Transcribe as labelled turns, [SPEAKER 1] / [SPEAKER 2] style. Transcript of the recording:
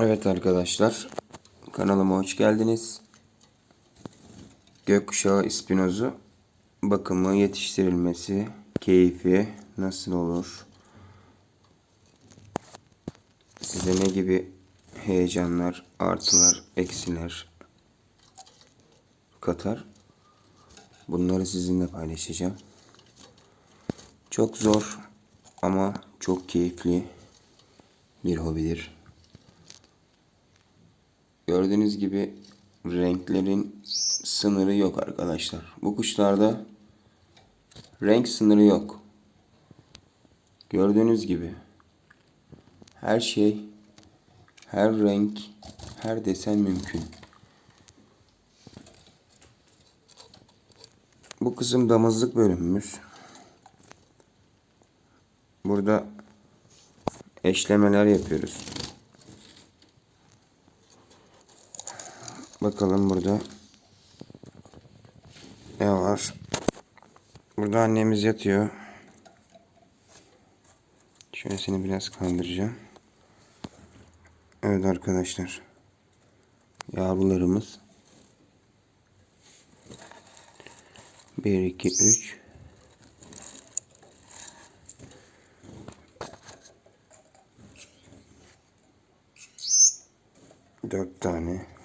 [SPEAKER 1] Evet arkadaşlar, kanalıma hoş geldiniz. Gökkuşağı ispinozu bakımı, yetiştirilmesi, keyfi nasıl olur? Size ne gibi heyecanlar, artılar, eksiler katar? Bunları sizinle paylaşacağım. Çok zor ama çok keyifli bir hobidir. Gördüğünüz gibi renklerin sınırı yok arkadaşlar. Bu kuşlarda renk sınırı yok. Gördüğünüz gibi her şey, her renk, her desen mümkün. Bu kısım damızlık bölümümüz. Burada eşlemeler yapıyoruz. Bakalım burada ne var? Burada annemiz yatıyor. Şöyle seni biraz kaldıracağım. Evet arkadaşlar. Yavrularımız. 1 2 3 4 tane